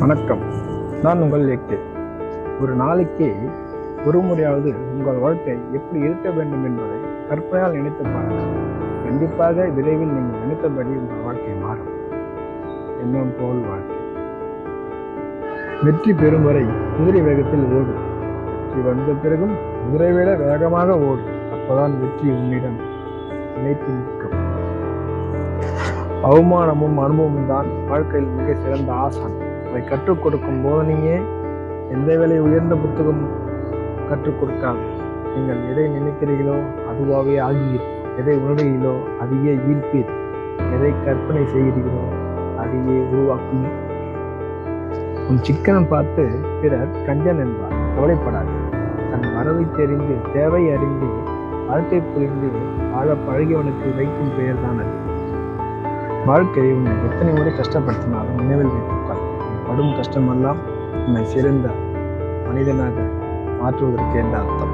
வணக்கம். நான் உங்கள் எட்டு ஒரு நாளைக்கு ஒரு முறையாவது உங்கள் வாழ்க்கை எப்படி இருக்க வேண்டும் என்பதை கற்பனையால் நினைத்து பாருங்கள். கண்டிப்பாக விரைவில் நீங்கள் நினைத்தபடி உங்கள் வாழ்க்கை மாறும். எண்ணம் போல் வாழ்க்கை. வெற்றி பெறும் வரை குதிரை வேகத்தில் ஓடு. வெற்றி வந்த பிறகும் குதிரை விட வேகமாக ஓடு. அப்போதான் வெற்றி உன்னிடம் நினைத்து நிற்கும். அவமானமும் அனுபவமும் தான் வாழ்க்கையில் மிக சிறந்த ஆசான். அதை கற்றுக் கொடுக்கும் போதனையே எந்த வேலை உயர்ந்த புத்தகம் கற்றுக் கொடுக்காது நீங்கள் எதை நினைக்கிறீர்களோ அதுவாகவே ஆகிறீர்கள் எதை உணர்கிறீர்களோ அதையே ஈர்ப்பீர். எதை கற்பனை செய்கிறீர்களோ அதையே உருவாக்கும் உன் சிக்கனம் பார்த்து பிறர் கஞ்சன் என்பார். கவலைப்படாது. தன் மரபை தெரிந்து தேவை அறிந்து வாழ்க்கை புரிந்து வாழ பழகியவனுக்கு வைக்கும் பெயர் தான் அது. வாழ்க்கை உன்னை எத்தனை முறை கஷ்டப்படுத்தினாலும் நினைவில் வைத்துக்கால் படும் கஷ்டமெல்லாம் உன்னை சிறந்த மனிதனாக மாற்றுவதற்கு என்ற அர்த்தம்